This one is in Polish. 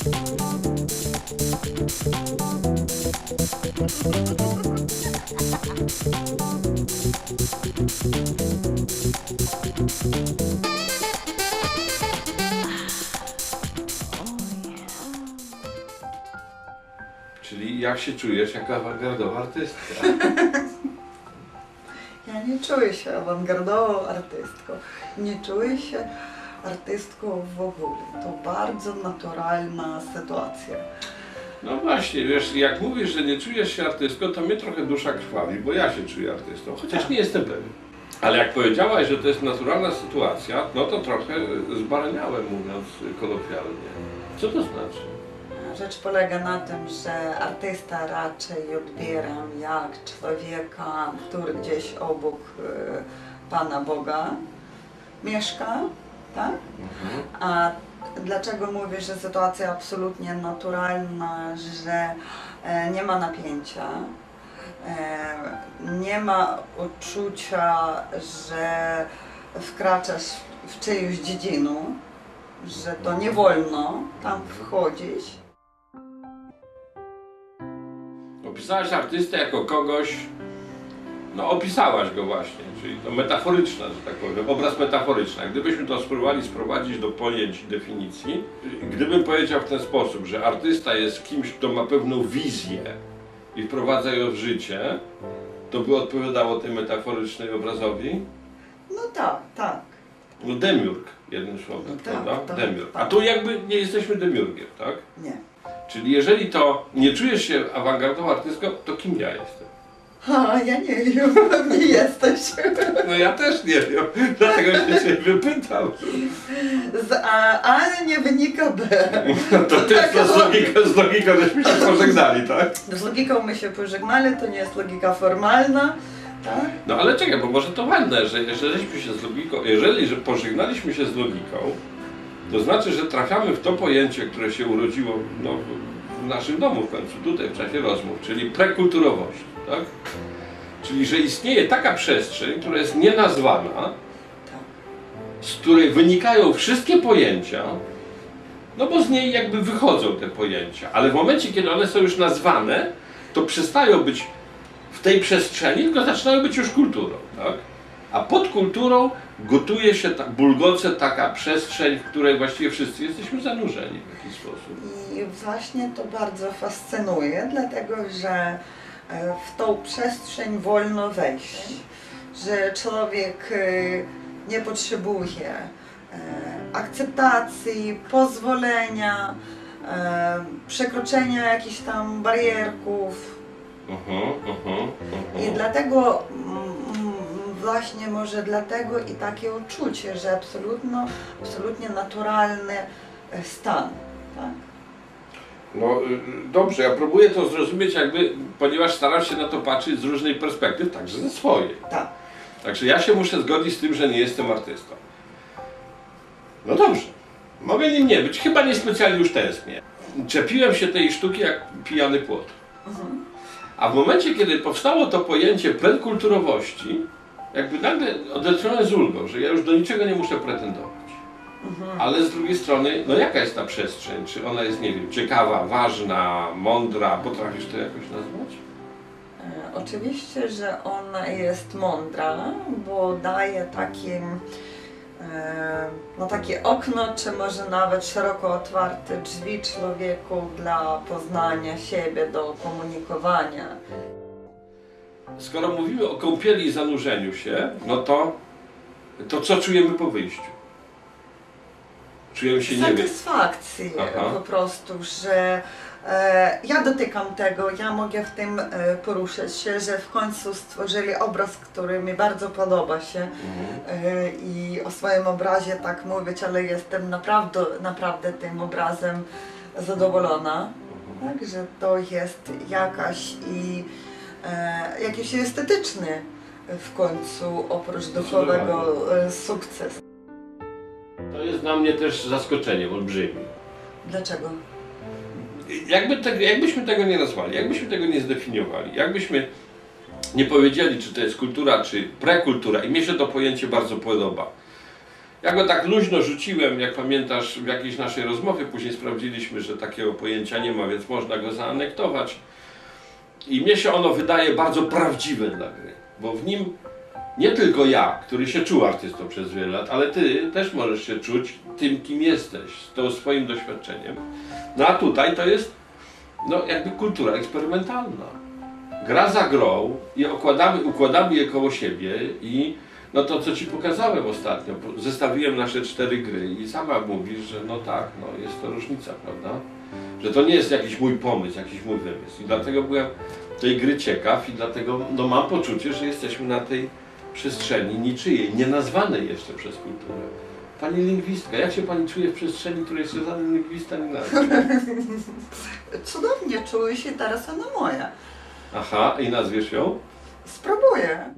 Czyli jak się czujesz jako awangardowa artystka? Ja nie czuję się awangardową artystką. Nie czuję się artystką w ogóle. To bardzo naturalna sytuacja. No właśnie, wiesz, jak mówisz, że nie czujesz się artystką, to mnie trochę dusza krwawi, bo ja się czuję artystą, chociaż nie jestem pewien. Ale jak powiedziałaś, że to jest naturalna sytuacja, no to trochę zbaraniałem, mówiąc kolokwialnie. Co to znaczy? Rzecz polega na tym, że artysta raczej odbieram jak człowieka, który gdzieś obok e, Pana Boga mieszka, tak? A dlaczego mówię, że sytuacja absolutnie naturalna, że e, nie ma napięcia, e, nie ma uczucia, że wkraczasz w czyjąś dziedzinę, że to nie wolno tam wchodzić. Opisałaś artystę jako kogoś, no opisałaś go właśnie, czyli to metaforyczne, że tak powiem, obraz metaforyczny. Gdybyśmy to spróbowali sprowadzić do pojęć i definicji, gdybym powiedział w ten sposób, że artysta jest kimś, kto ma pewną wizję i wprowadza ją w życie, to by odpowiadało tym metaforycznej obrazowi? No tak, tak. No demiurg, jednym słowem, No tak, prawda? tak, demiurg. A tak. tu jakby nie jesteśmy demiurgiem, tak? Nie. Czyli jeżeli to nie czujesz się awangardową artystką, to kim ja jestem? Ha, ja nie wiem, pewnie jesteś. No ja też nie wiem, dlatego się cię wypytał. Z A, ale nie wynika B. To też to z logiką, z logiką żeśmy się pożegnali, tak? Z logiką my się pożegnali, to nie jest logika formalna, tak? No ale czekaj, bo może to ważne, że jeżeli się z logiką, jeżeli że pożegnaliśmy się z logiką, to znaczy, że trafiamy w to pojęcie, które się urodziło no, naszym domu w końcu, tutaj w czasie rozmów, czyli prekulturowość, tak? Czyli, że istnieje taka przestrzeń, która jest nienazwana, z której wynikają wszystkie pojęcia, no bo z niej jakby wychodzą te pojęcia, ale w momencie, kiedy one są już nazwane, to przestają być w tej przestrzeni, tylko zaczynają być już kulturą, tak? A pod kulturą gotuje się, ta, bulgoce taka przestrzeń, w której właściwie wszyscy jesteśmy zanurzeni w jakiś sposób. I właśnie to bardzo fascynuje, dlatego że e, w tą przestrzeń wolno wejść, że człowiek e, nie potrzebuje e, akceptacji, pozwolenia, przekroczenia jakichś tam barierków. Mhm, mhm, I mhm. dlatego mm, mm, właśnie może dlatego i takie uczucie, że absolutno, absolutnie naturalny e, stan. Tak? No y, dobrze, ja próbuję to zrozumieć jakby, ponieważ staram się na to patrzeć z różnej perspektyw, także ze swojej. Tak. Także ja się muszę zgodzić z tym, że nie jestem artystą. No dobrze, mogę nim nie być, chyba niespecjalnie już tęsknię. Czepiłem się tej sztuki jak pijany płot. A w momencie, kiedy powstało to pojęcie prekulturowości, jakby nagle odetchnąłem z ulgą, że ja już do niczego nie muszę pretendować. Ale z drugiej strony, no jaka jest ta przestrzeń? Czy ona jest, nie wiem, ciekawa, ważna, mądra? Potrafisz to jakoś nazwać? E, Oczywiście, że ona jest mądra, bo daje takie, e, no takie okno, czy może nawet szeroko otwarte drzwi człowieku dla poznania siebie, do komunikowania. Skoro mówimy o kąpieli i zanurzeniu się, no to, to co czujemy po wyjściu? Czujemy się, nie Satysfakcję Aha. po prostu, że e, ja dotykam tego, ja mogę w tym e, poruszać się, że w końcu stworzyli obraz, który mi bardzo podoba się e, i o swoim obrazie tak mówić, ale jestem naprawdę, naprawdę tym obrazem zadowolona. Tak, że to jest jakaś i jakiś estetyczny w końcu oprócz duchowego e, sukces. to jest dla mnie też zaskoczeniem olbrzymim. Dlaczego? Jakby te, jakbyśmy tego nie nazwali, jakbyśmy tego nie zdefiniowali, jakbyśmy nie powiedzieli, czy to jest kultura, czy prekultura, i mnie się to pojęcie bardzo podoba. Ja go tak luźno rzuciłem, jak pamiętasz, w jakiejś naszej rozmowie. Później sprawdziliśmy, że takiego pojęcia nie ma, więc można go zaanektować. I mnie się ono wydaje bardzo prawdziwe dla gry, bo w nim nie tylko ja, który się czuł artystą przez wiele lat, ale ty też możesz się czuć tym, kim jesteś, z tą swoim doświadczeniem. No a tutaj to jest no, jakby kultura eksperymentalna. Gra za grą i okładamy, układamy je koło siebie i no to, co Ci pokazałem ostatnio, zestawiłem nasze cztery gry i sama mówisz, że no tak, no jest to różnica, prawda? Że to nie jest jakiś mój pomysł, jakiś mój wymysł. I dlatego byłem tej gry ciekaw i dlatego no, mam poczucie, że jesteśmy na tej przestrzeni niczyjej, nie nazwanej jeszcze przez kulturę. Pani lingwistka, jak się Pani czuje w przestrzeni, której jeszcze żaden lingwista nie nazwał? Cudownie czuję się, teraz ona moja. Aha, i nazwiesz ją? Spróbuję.